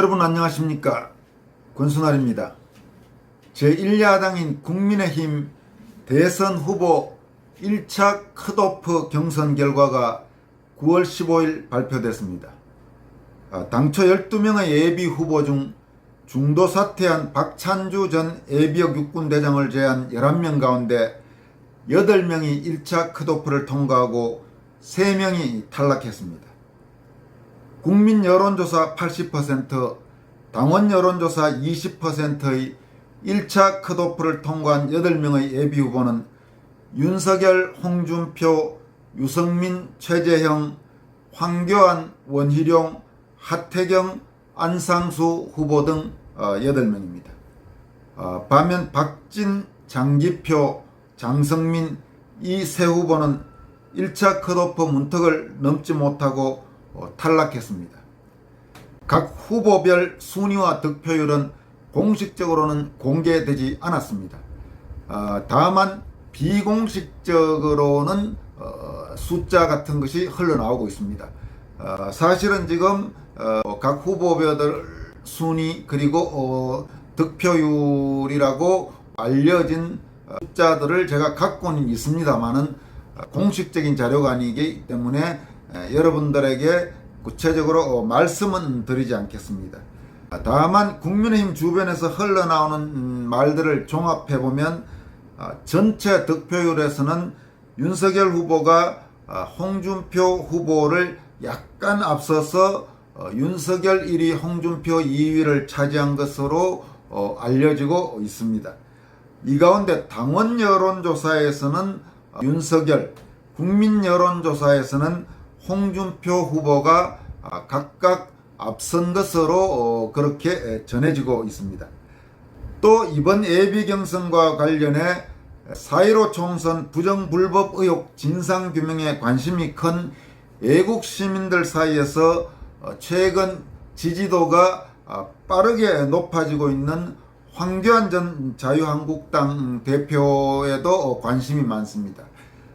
여러분 안녕하십니까 권순환입니다. 제1야당인 국민의힘 대선 후보 1차 컷오프 경선 결과가 9월 15일 발표됐습니다. 아, 당초 12명의 예비 후보 중 중도 사퇴한 박찬주 전 예비역 육군대장을 제한 11명 가운데 8명이 1차 컷오프를 통과하고 3명이 탈락했습니다. 국민 여론조사 80%, 당원 여론조사 20%의 1차 컷오프를 통과한 8명의 예비 후보는 윤석열, 홍준표, 유승민, 최재형, 황교안, 원희룡, 하태경, 안상수 후보 등 8명입니다. 어, 반면 박진, 장기표, 장성민 이 세 후보는 1차 컷오프 문턱을 넘지 못하고 어, 탈락했습니다. 각 후보별 순위와 득표율은 공식적으로는 공개되지 않았습니다. 어, 다만 비공식적으로는 어, 숫자 같은 것이 흘러나오고 있습니다. 어, 사실은 지금 어, 각 후보별 순위 그리고 어, 득표율이라고 알려진 어, 숫자들을 제가 갖고는 있습니다만은 어, 공식적인 자료가 아니기 때문에 에, 여러분들에게 구체적으로 어, 말씀은 드리지 않겠습니다. 아, 다만 국민의힘 주변에서 흘러나오는 음, 말들을 종합해 보면 아, 전체 득표율에서는 윤석열 후보가 아, 홍준표 후보를 약간 앞서서 어, 윤석열 1위, 홍준표 2위를 차지한 것으로 어, 알려지고 있습니다. 이 가운데 당원 여론조사에서는 어, 윤석열, 국민 여론조사에서는 홍준표 후보가 아, 각각 앞선 것으로 어, 그렇게 에, 전해지고 있습니다. 또 이번 예비 경선과 관련해 4.15 총선 부정불법 의혹 진상규명에 관심이 큰 애국 시민들 사이에서 어, 최근 지지도가 아, 빠르게 높아지고 있는 황교안 전 자유한국당 대표에도 어, 관심이 많습니다.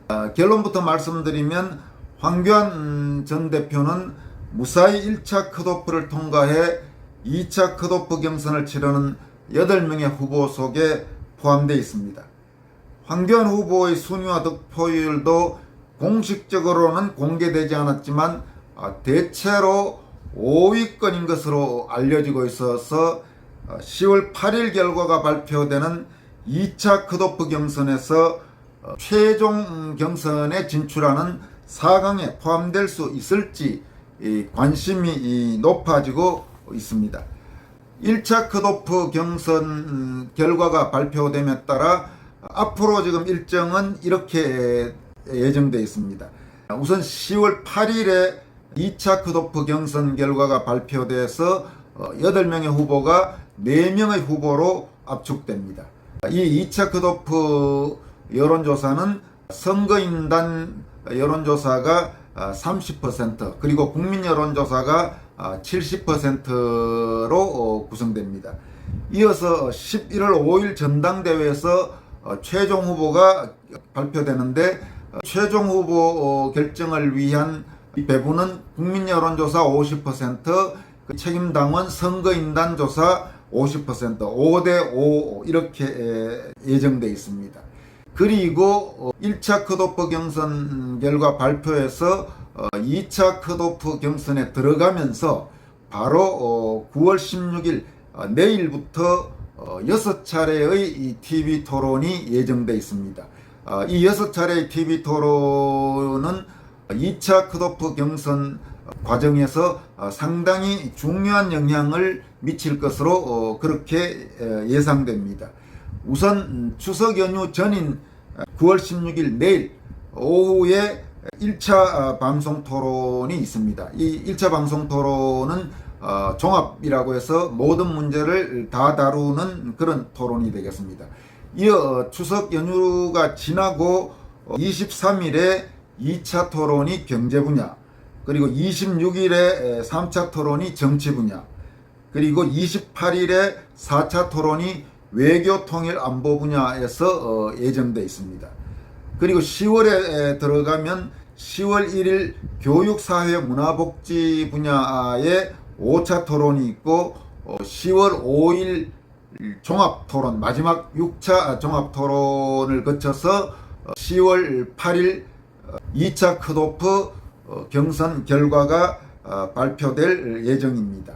아, 결론부터 말씀드리면 황교안 전 대표는 무사히 1차 컷오프를 통과해 2차 컷오프 경선을 치르는 8명의 후보 속에 포함되어 있습니다. 황교안 후보의 순위와 득표율도 공식적으로는 공개되지 않았지만 아, 대체로 5위권인 것으로 알려지고 있어서 10월 8일 결과가 발표되는 2차 컷오프 경선에서 어, 최종 경선에 진출하는 4강에 포함될 수 있을지 이 관심이 이 높아지고 있습니다. 1차 컷오프 경선 음, 결과가 발표됨에 따라 앞으로 지금 일정은 이렇게 예정되어 있습니다. 우선 10월 8일에 2차 컷오프 경선 결과가 발표돼서 8명의 후보가 4명의 후보로 압축됩니다. 이 2차 컷오프 여론조사는 선거인단 여론조사가 30% 그리고 국민 여론조사가 70%로 구성됩니다. 이어서 11월 5일 전당대회에서 어, 최종 후보가 발표되는데 어, 최종 후보 결정을 위한 배분은 국민 여론조사 50%, 그 책임당원 선거인단 조사 50%, 5대 5 이렇게 예정되어 있습니다. 그리고 1차 컷오프 경선 결과 발표해서 2차 컷오프 경선에 들어가면서 바로 9월 16일 어, 내일부터 6차례의 TV 토론이 예정되어 있습니다. 어, 이 6차례의 TV 토론은 2차 컷오프 경선 과정에서 어, 상당히 중요한 영향을 미칠 것으로 그렇게 예상됩니다. 우선 추석 연휴 전인 9월 16일 내일 오후에 1차 방송 토론이 있습니다. 이 1차 방송 토론은 어, 종합이라고 해서 모든 문제를 다 다루는 그런 토론이 되겠습니다. 이어 추석 연휴가 지나고 23일에 2차 토론이 경제 분야, 그리고 26일에 3차 토론이 정치 분야, 그리고 28일에 4차 토론이 외교 통일 안보 분야에서 어, 예정되어 있습니다. 그리고 10월에 들어가면 10월 1일 교육, 사회, 문화복지 분야에 5차 토론이 있고 어, 10월 5일 종합 토론 마지막 6차 종합 토론을 거쳐서 어, 10월 8일 2차 컷오프 어, 경선 결과가 어, 발표될 예정입니다.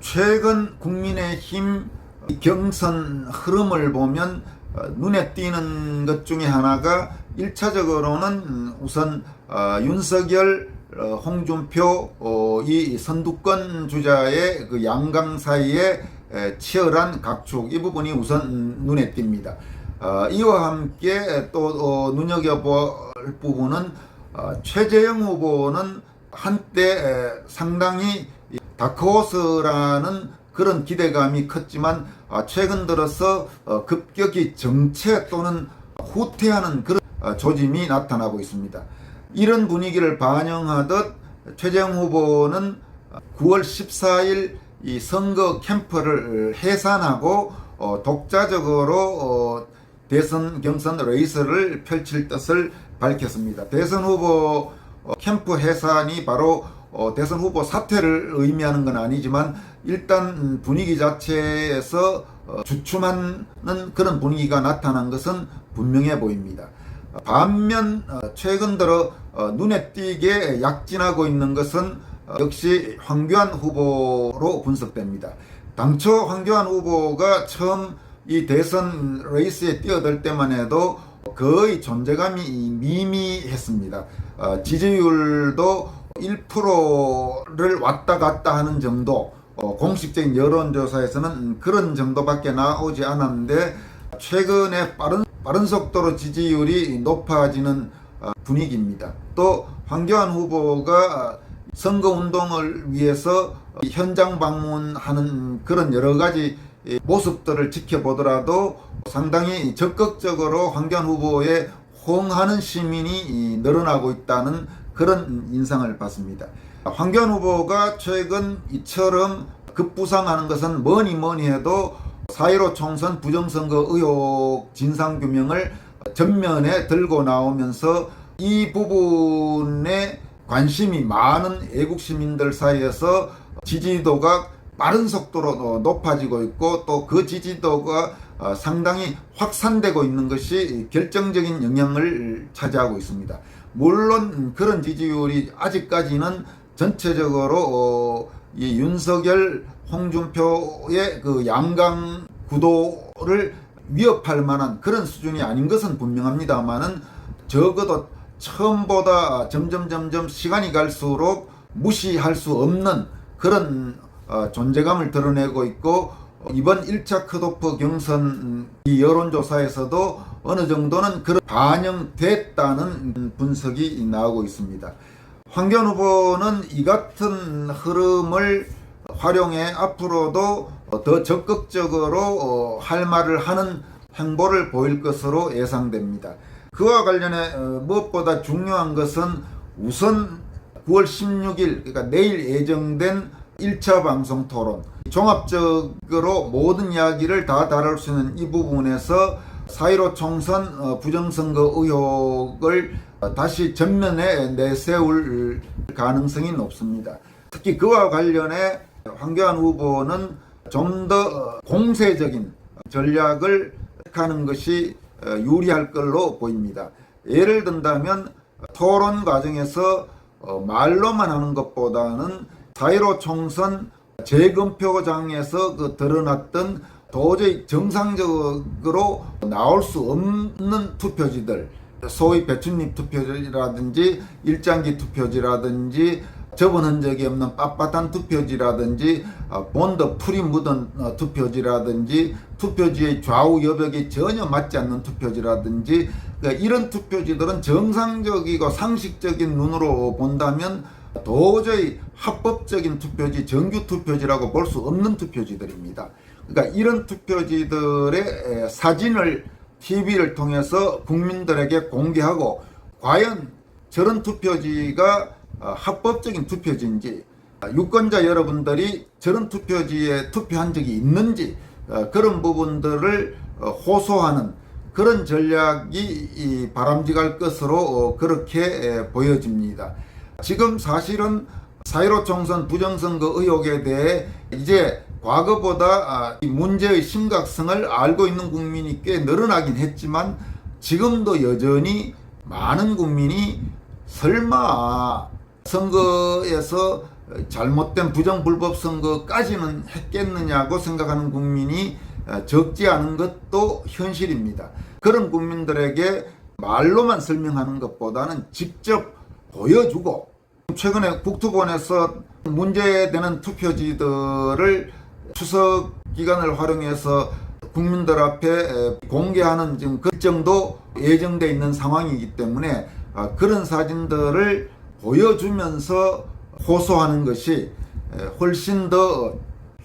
최근 국민의힘 경선 흐름을 보면 어, 눈에 띄는 것 중에 하나가 1차적으로는 우선 어, 윤석열, 어, 홍준표 어, 이 선두권 주자의 그 양강 사이에 에, 치열한 각축 이 부분이 우선 눈에 띕니다. 어, 이와 함께 또 어, 눈여겨볼 부분은 어, 최재형 후보는 한때 에, 상당히 이 다크호스라는 그런 기대감이 컸지만 아, 최근 들어서 어, 급격히 정체 또는 후퇴하는 그런 어, 조짐이 나타나고 있습니다. 이런 분위기를 반영하듯 최재형 후보는 9월 14일 이 선거 캠프를 해산하고 어, 독자적으로 어, 대선 경선 레이스를 펼칠 뜻을 밝혔습니다. 대선 후보 어, 캠프 해산이 바로 어, 대선 후보 사퇴를 의미하는 건 아니지만 일단 분위기 자체에서 어, 주춤하는 그런 분위기가 나타난 것은 분명해 보입니다. 반면 어, 최근 들어 어, 눈에 띄게 약진하고 있는 것은 어, 역시 황교안 후보로 분석됩니다. 당초 황교안 후보가 처음 이 대선 레이스에 뛰어들 때만 해도 거의 존재감이 미미했습니다. 어, 지지율도 1%를 왔다 갔다 하는 정도, 어, 공식적인 여론조사에서는 그런 정도밖에 나오지 않았는데 최근에 빠른 빠른 속도로 지지율이 높아지는 어, 분위기입니다. 또 황교안 후보가 선거 운동을 위해서 현장 방문하는 그런 여러 가지 모습들을 지켜보더라도 상당히 적극적으로 황교안 후보에 호응하는 시민이 늘어나고 있다는 그런 인상을 받습니다. 황교안 후보가 최근 이처럼 급부상하는 것은 뭐니 뭐니 해도 4.15 총선 부정선거 의혹 진상규명을 전면에 들고 나오면서 이 부분에 관심이 많은 애국 시민들 사이에서 지지도가 빠른 속도로 높아지고 있고 또 그 지지도가 어, 상당히 확산되고 있는 것이 결정적인 영향을 차지하고 있습니다. 물론 그런 지지율이 아직까지는 전체적으로 어, 이 윤석열, 홍준표의 그 양강 구도를 위협할 만한 그런 수준이 아닌 것은 분명합니다만은 적어도 처음보다 점점 점점 시간이 갈수록 무시할 수 없는 그런 어, 존재감을 드러내고 있고 이번 1차 컷오프 경선 이 여론조사에서도 어느 정도는 그런 반영됐다는 분석이 나오고 있습니다. 황교안 후보는 이 같은 흐름을 활용해 앞으로도 더 적극적으로 어, 할 말을 하는 행보를 보일 것으로 예상됩니다. 그와 관련해 어, 무엇보다 중요한 것은 우선 9월 16일 그러니까 내일 예정된 1차 방송 토론 종합적으로 모든 이야기를 다 다룰 수 있는 이 부분에서 4.15 총선 어, 부정선거 의혹을 다시 전면에 내세울 가능성이 높습니다. 특히 그와 관련해 황교안 후보는 좀 더 공세적인 전략을 택하는 것이 어, 유리할 걸로 보입니다. 예를 든다면 토론 과정에서 어, 말로만 하는 것보다는 4.15 총선 재검표장에서 그 드러났던 도저히 정상적으로 나올 수 없는 투표지들 소위 배춧잎 투표지라든지 일장기 투표지라든지 접은 흔적이 없는 빳빳한 투표지라든지 어, 본드 풀이 묻은 어, 투표지라든지 투표지의 좌우 여백이 전혀 맞지 않는 투표지라든지 그러니까 이런 투표지들은 정상적이고 상식적인 눈으로 본다면 도저히 합법적인 투표지, 정규 투표지라고 볼 수 없는 투표지들입니다. 그러니까 이런 투표지들의 사진을 TV를 통해서 국민들에게 공개하고 과연 저런 투표지가 어, 합법적인 투표지인지 어, 유권자 여러분들이 저런 투표지에 투표한 적이 있는지 어, 그런 부분들을 호소하는 그런 전략이 바람직할 것으로 그렇게 보여집니다. 지금 사실은 4.15 총선 부정선거 의혹에 대해 이제 과거보다 아, 이 문제의 심각성을 알고 있는 국민이 꽤 늘어나긴 했지만 지금도 여전히 많은 국민이 설마 선거에서 잘못된 부정불법 선거까지는 했겠느냐고 생각하는 국민이 어, 적지 않은 것도 현실입니다. 그런 국민들에게 말로만 설명하는 것보다는 직접 보여주고 최근에 국토본에서 문제되는 투표지들을 추석 기간을 활용해서 국민들 앞에 공개하는 지금 그 정도 예정돼 있는 상황이기 때문에 아, 그런 사진들을 보여주면서 호소하는 것이 훨씬 더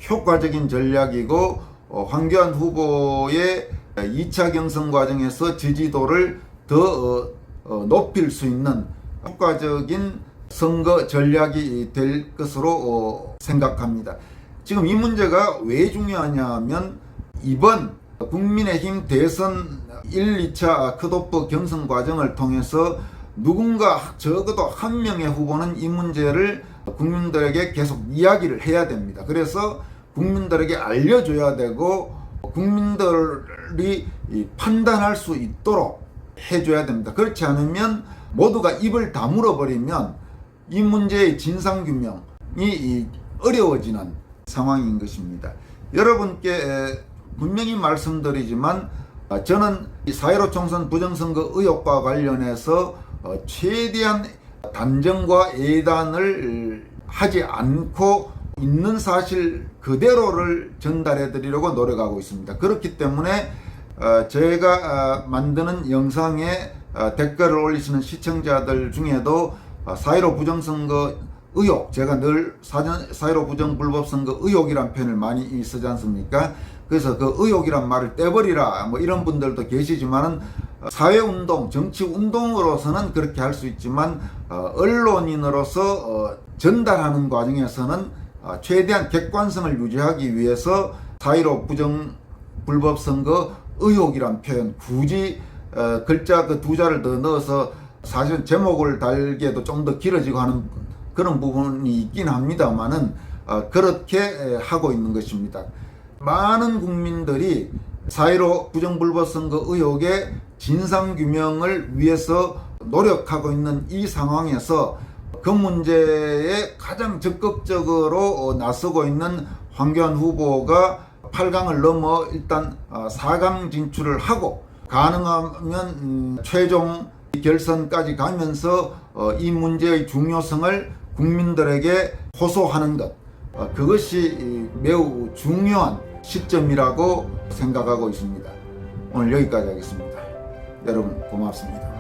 효과적인 전략이고 어, 황교안 후보의 2차 경선 과정에서 지지도를 더 어, 어, 높일 수 있는 효과적인 선거 전략이 될 것으로 어, 생각합니다. 지금 이 문제가 왜 중요하냐면 이번 국민의힘 대선 1, 2차 컷오프 경선 과정을 통해서 누군가 적어도 한 명의 후보는 이 문제를 국민들에게 계속 이야기를 해야 됩니다. 그래서 국민들에게 알려줘야 되고 국민들이 이 판단할 수 있도록 해줘야 됩니다. 그렇지 않으면 모두가 입을 다물어 버리면 이 문제의 진상 규명이 이 어려워지는 상황인 것입니다. 여러분께 에, 분명히 말씀드리지만 아, 저는 4.15 총선 부정선거 의혹과 관련해서 어, 최대한 단정과 예단을 하지 않고 있는 사실 그대로를 전달해 드리려고 노력하고 있습니다. 그렇기 때문에 어, 제가 어, 만드는 영상에 어, 댓글을 올리시는 시청자들 중에도 4.15 부정선거 의혹, 제가 늘 사전 4.15 부정 불법 선거 의혹이란 표현을 많이 쓰지 않습니까? 그래서 그 의혹이란 말을 떼버리라 뭐 이런 분들도 계시지만은 사회 운동, 정치 운동으로서는 그렇게 할 수 있지만 어, 언론인으로서 어, 전달하는 과정에서는 어, 최대한 객관성을 유지하기 위해서 4.15 부정 불법 선거 의혹이란 표현 굳이 어, 글자 그 두 자를 더 넣어서 사실 제목을 달기에도 좀 더 길어지고 하는 그런 부분이 있긴 합니다만은 어, 그렇게 에, 하고 있는 것입니다. 많은 국민들이 4.15 부정불법 선거 의혹의 진상 규명을 위해서 노력하고 있는 이 상황에서 그 문제에 가장 적극적으로 어, 나서고 있는 황교안 후보가 8강을 넘어 일단 4강 진출을 하고 가능하면 음, 최종 결선까지 가면서 어, 이 문제의 중요성을 국민들에게 호소하는 것 어, 그것이 매우 중요한 시점이라고 생각하고 있습니다. 오늘 여기까지 하겠습니다. 여러분 고맙습니다.